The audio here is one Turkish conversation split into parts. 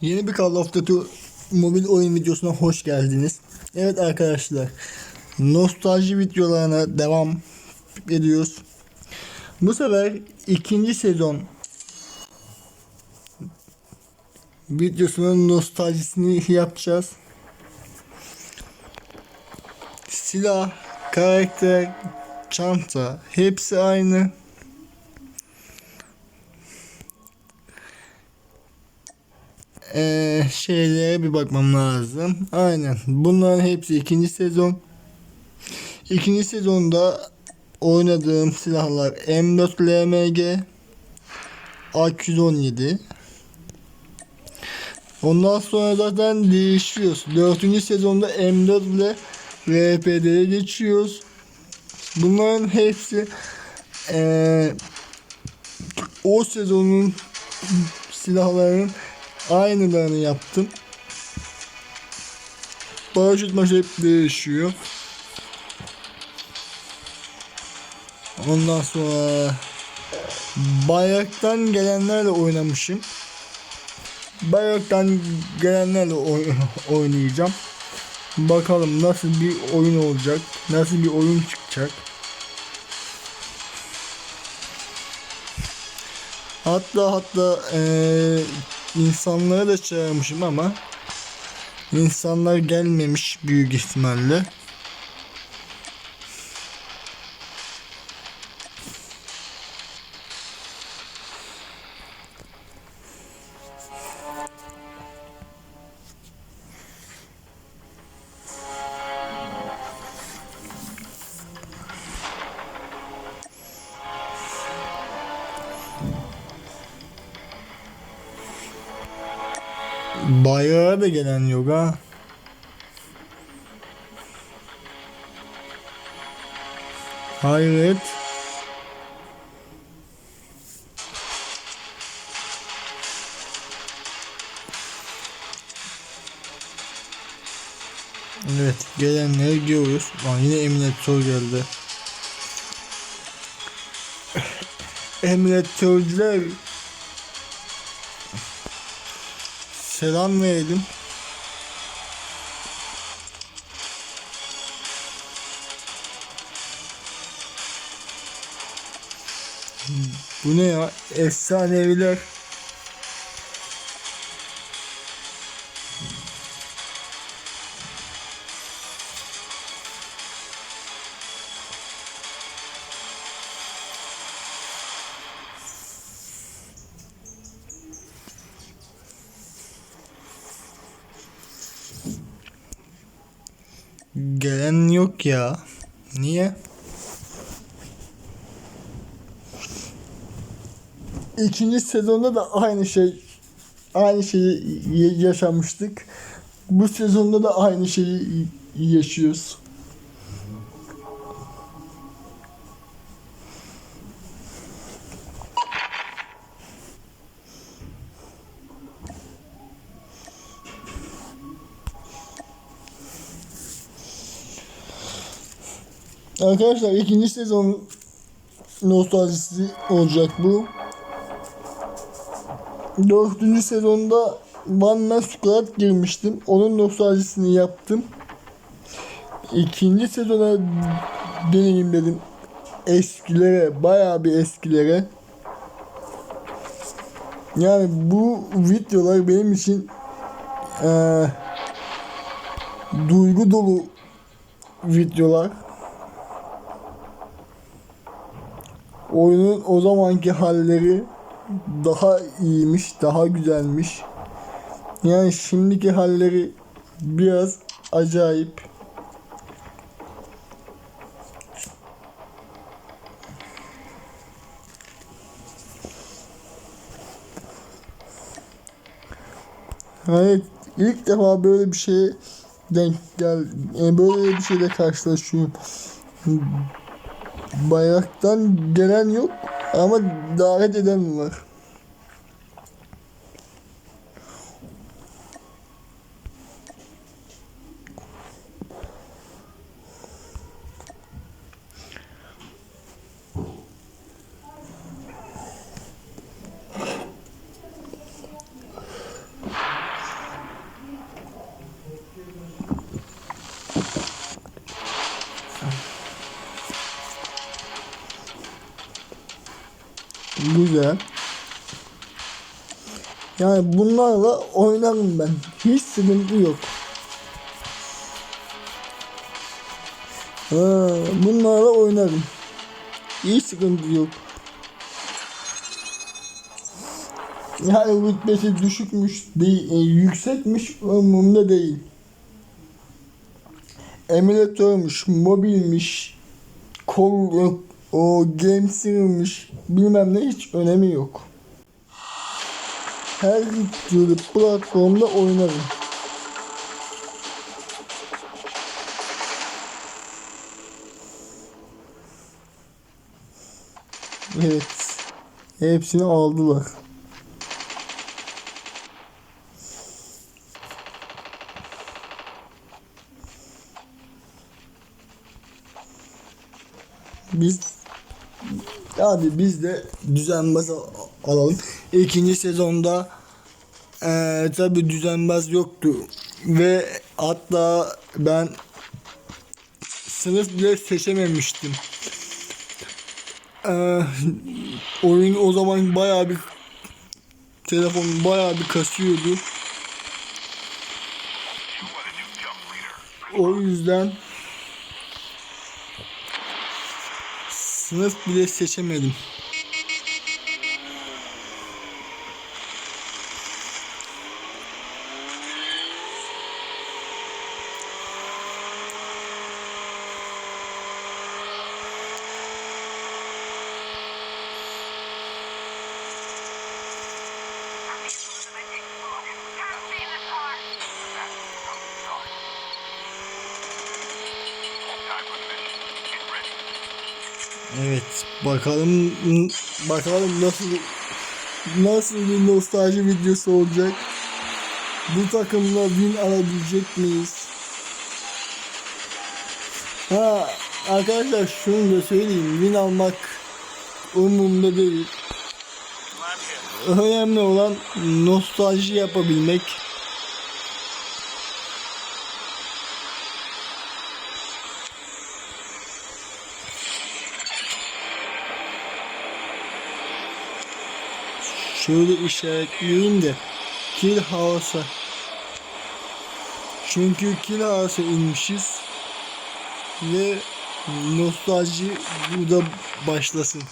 Yeni bir Call of Duty mobil oyun videosuna hoş geldiniz. Evet arkadaşlar, nostalji videolarına devam ediyoruz. Bu sefer ikinci sezon videosunun nostaljisini yapacağız. Silah, karakter, çanta hepsi aynı. Ee, şeylere bir bakmam lazım. Aynen. Bunların hepsi ikinci sezon. İkinci sezonda oynadığım silahlar M4 LMG A217 Ondan sonra zaten değişiyoruz. Dördüncü sezonda M4 ile RPD'ye geçiyoruz. Bunların hepsi eee, o sezonun silahlarının aynılarını yaptım. Paraşüt maç hep değişiyor. Ondan sonra bayraktan gelenlerle oynamışım. Bayraktan gelenlerle oy- oynayacağım. Bakalım nasıl bir oyun olacak. Nasıl bir oyun çıkacak. Hatta hatta eee insanları da çağırmışım ama insanlar gelmemiş büyük ihtimalle. Bayrağa da gelen yok ha. Hayret. Evet gelenleri görüyoruz. Lan yine emülatör geldi. Emülatörcüler selam verelim. Bu ne ya? Efsaneviler. Ya. Niye? İkinci sezonda da aynı şey aynı şeyi yaşamıştık. Bu sezonda da aynı şeyi yaşıyoruz. Arkadaşlar ikinci sezon nostaljisi olacak bu. Dördüncü sezonda One Man Squad girmiştim. Onun nostaljisini yaptım. İkinci sezona deneyim dedim. Eskilere, bayağı bir eskilere. Yani bu videolar benim için eee, duygu dolu videolar. Oyunun o zamanki halleri daha iyiymiş, daha güzelmiş. Yani şimdiki halleri biraz acayip. Evet, ilk defa böyle bir şeye denk gel, e, böyle bir şeyle karşılaşıyorum. Bayraktan gelen yok ama davet eden var. Güzel. Yani bunlarla oynarım ben. Hiç sıkıntı yok. Ha, bunlarla oynarım. Hiç sıkıntı yok. Yani rütbesi düşükmüş değil, e, yüksekmiş umurumda değil. Emülatörmüş, mobilmiş, kol, o games'miş, bilmem ne hiç önemi yok. Her türlü platformda oynarım. Evet. Hepsini aldılar. Biz abi biz de düzenbaz al- alalım. İkinci sezonda eee tabi düzenbaz yoktu ve hatta ben sınıf bile seçememiştim. Eee, oyun o zaman bayağı bir telefon bayağı bir kasıyordu. O yüzden sınıf bile seçemedim. Evet bakalım bakalım nasıl nasıl bir nostalji videosu olacak. Bu takımla win alabilecek miyiz? Ha arkadaşlar şunu da söyleyeyim win almak umurumda değil. Önemli olan nostalji yapabilmek. Şöyle işaretleyeyim de Kill House'a Çünkü Kill House'a inmişiz ve nostalji burada başlasın.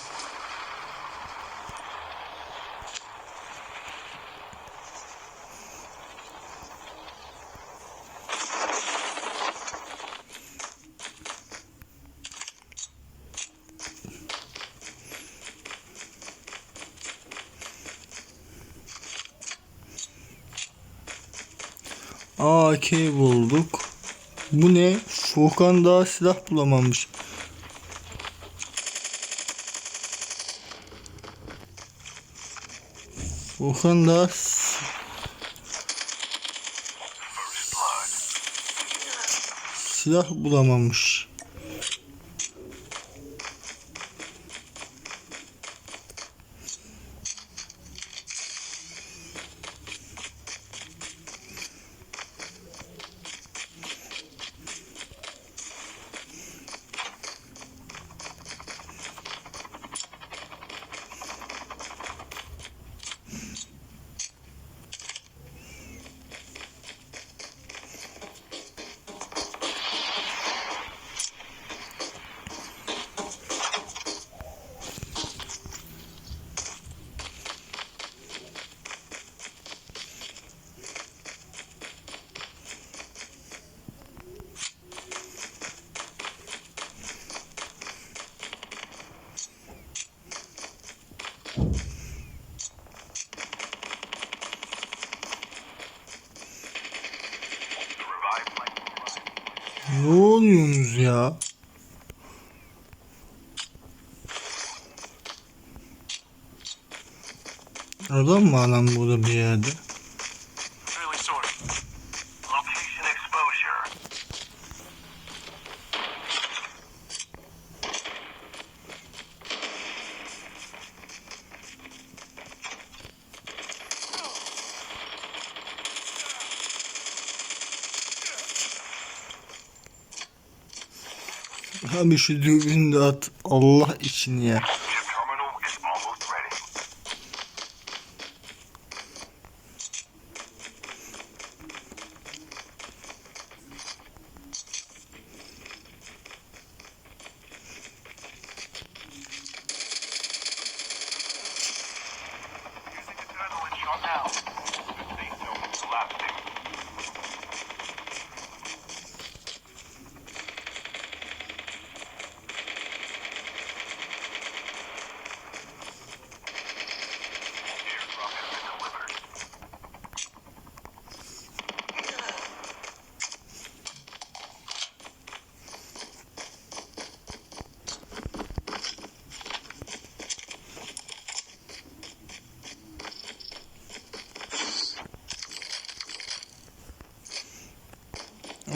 AK bulduk. Bu ne? Furkan daha silah bulamamış. Furkan daha silah bulamamış. Ne oluyorsunuz ya? Adam mı adam burada bir yerde? Really sort of. Location exposure. Abi şu düğünü de at Allah için ya.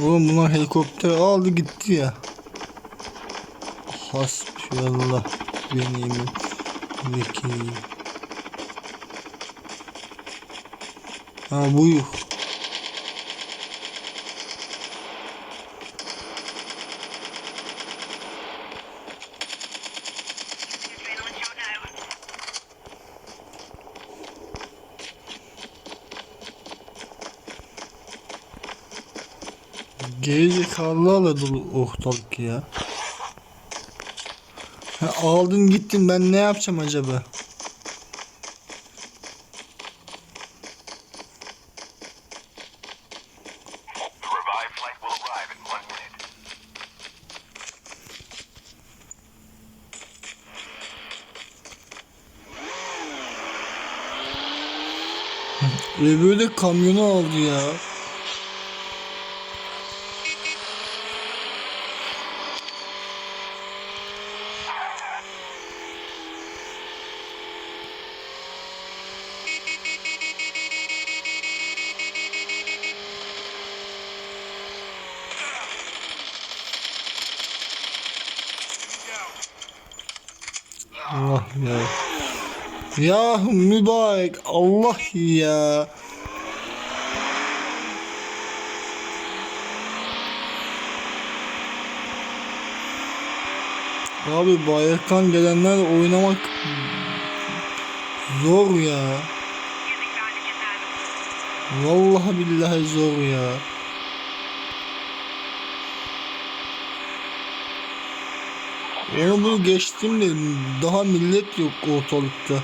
Oğlum bunlar helikopter aldı gitti ya. Hasbiyallah benim vekil. Ha buyur. Adrenaline shot now. Gerizekalılarla dolu ortalık ya. Ha, aldın gittin ben ne yapacağım acaba? Öbürü de kamyonu aldı ya. Allah ya. Ya mübarek Allah ya. Abi bayraktan gelenler oynamak zor ya. Vallahi billahi zor ya. Onu bunu geçtim de daha millet yok ortalıkta.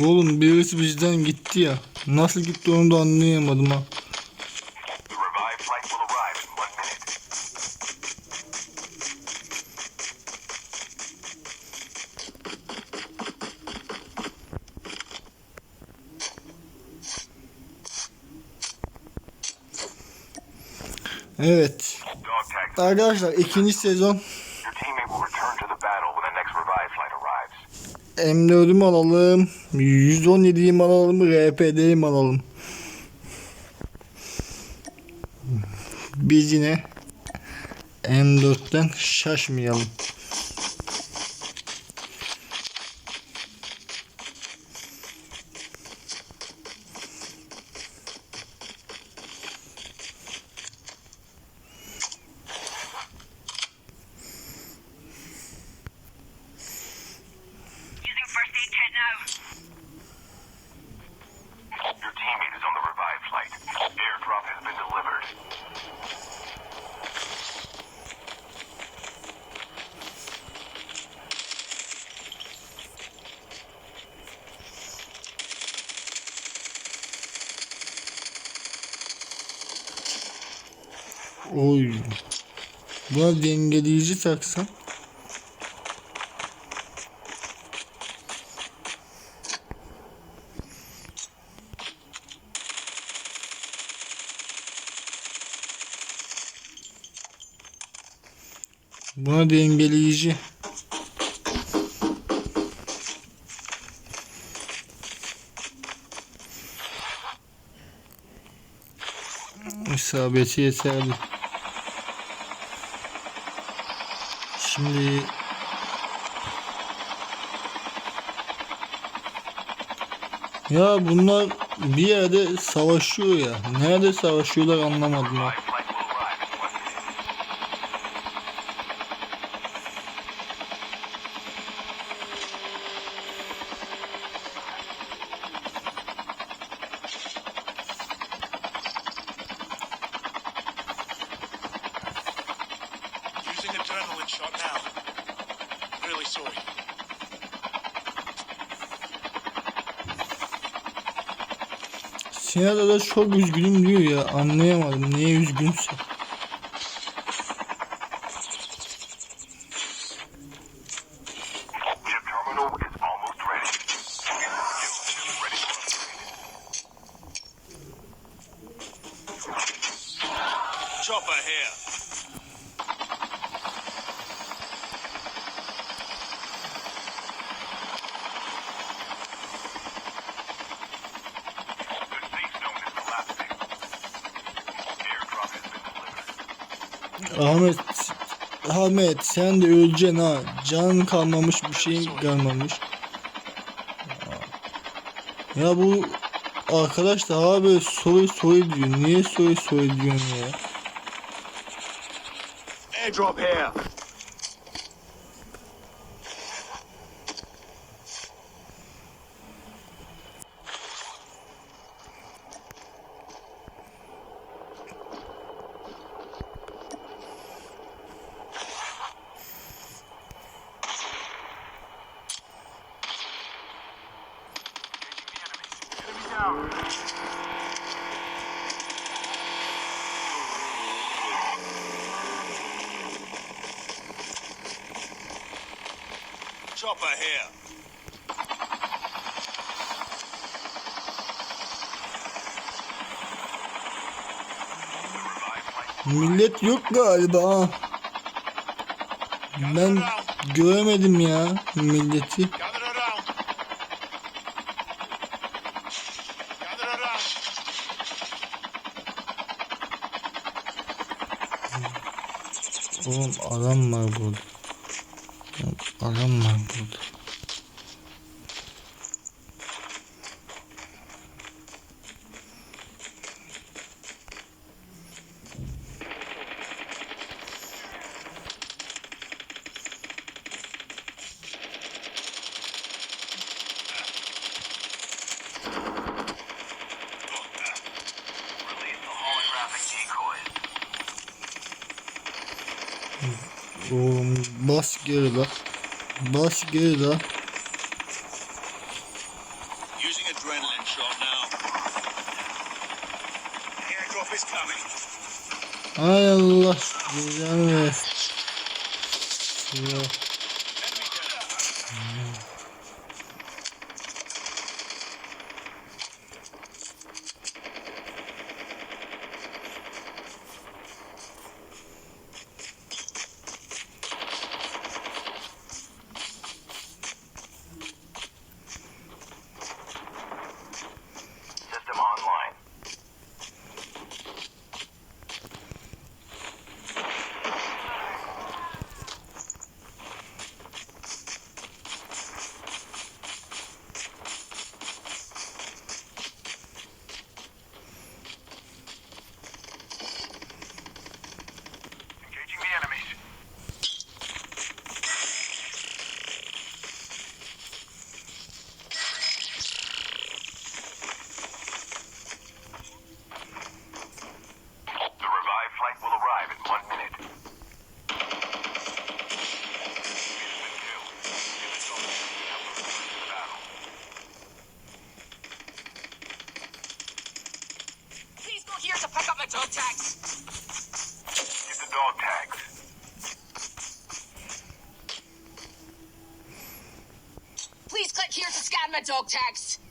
Oğlum birisi bizden gitti ya. Nasıl gitti onu da anlayamadım ha. Next revived flight arrives. M4'ümü alalım. 117'yi mi alalım, RPD'yi mi alalım? Biz yine M4'ten şaşmayalım. Taksan. Buna dengeleyici. İsabeti yeterli. Şimdi ya bunlar bir yerde savaşıyor ya. Nerede savaşıyorlar anlamadım ha. Adrenaline shot now. Really sorry. Senada da çok üzgünüm diyor ya. Anlayamadım niye üzgünse. Ahmet sen de öleceksin ha. Can kalmamış bir şey kalmamış. Ya bu arkadaş da abi soy soy diyor. Niye soy soy diyorsun ya? Airdrop here. Chopper here. Millet yok galiba. Ben göremedim ya milleti. Oğlum adam var burada. Adam var burada. Looks. Using adrenaline shot now. Airdrop is coming. I lost the. Yeah. Dog tags.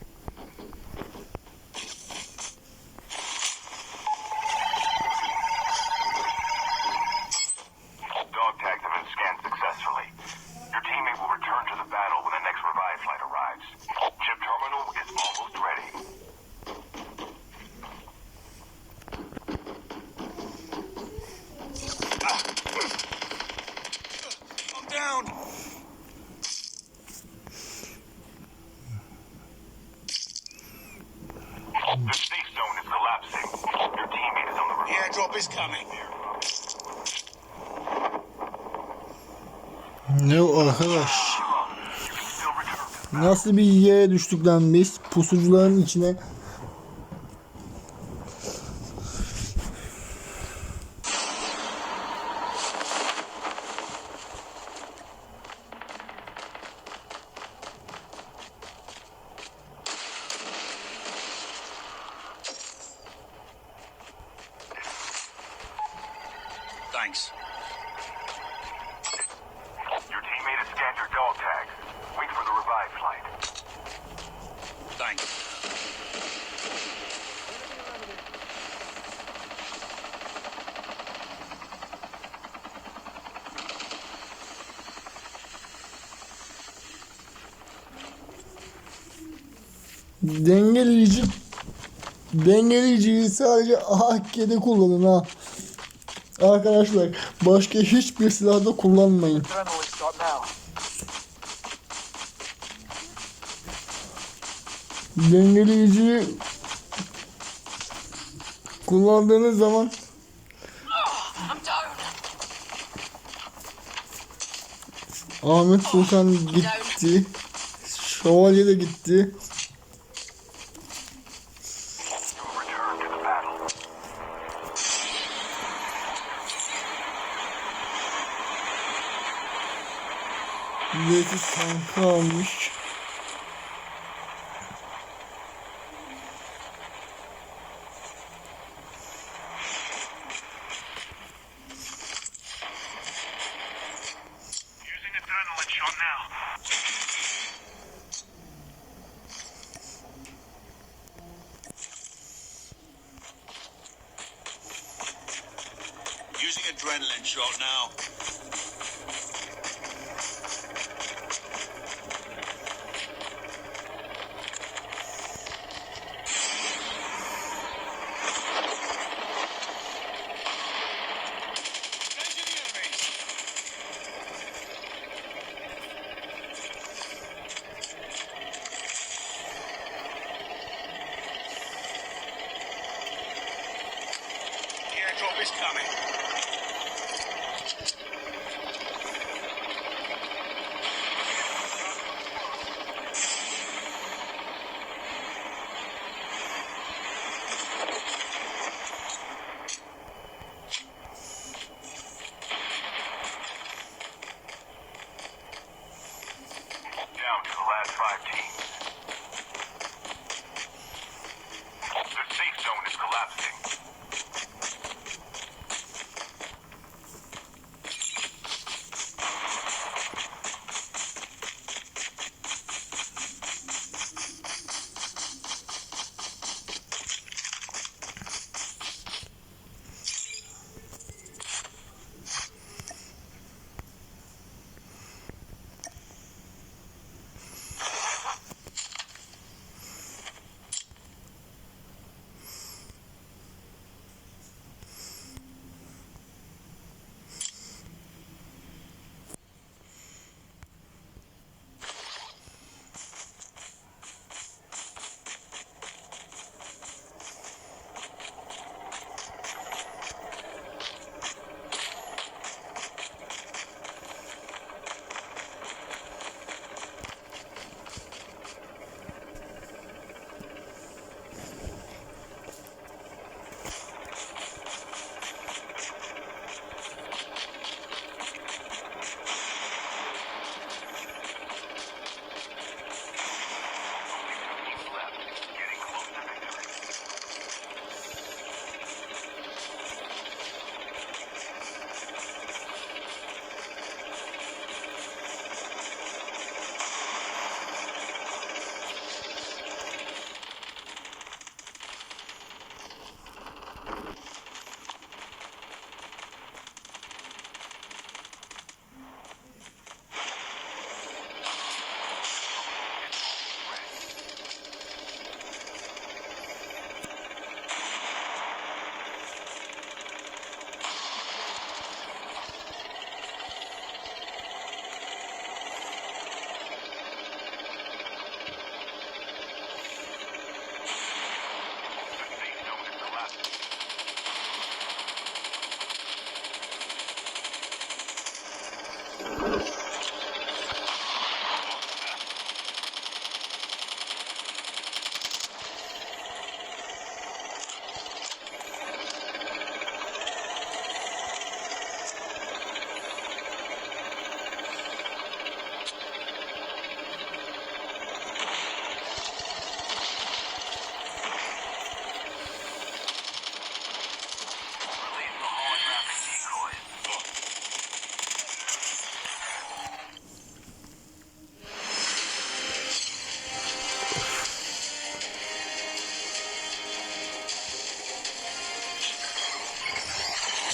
Nasıl bir yere düştük lan biz? Pusucuların içine. Thanks. Dengeleyici dengeleyiciyi sadece AK'de kullanın ha. Arkadaşlar başka hiçbir silahda kullanmayın. Dengeleyiciyi kullandığınız zaman. Ahmet Sultan gitti. Şövalye de gitti. Tankı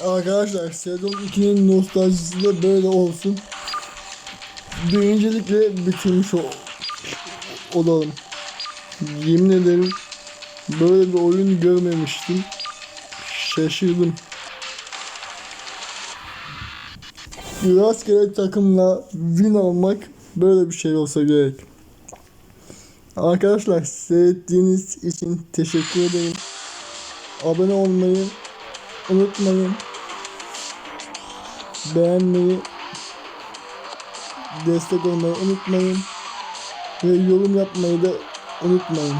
Arkadaşlar sezon 2'nin nostaljisi de böyle olsun. Birincilikle bitirmiş ol olalım. Yemin ederim böyle bir oyun görmemiştim. Şaşırdım. Rastgele takımla win almak böyle bir şey olsa gerek. Arkadaşlar seyrettiğiniz için teşekkür ederim. Abone olmayı unutmayın. Beğenmeyi, destek olmayı unutmayın. Ve yorum yapmayı da unutmayın.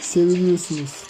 Seviliyorsunuz.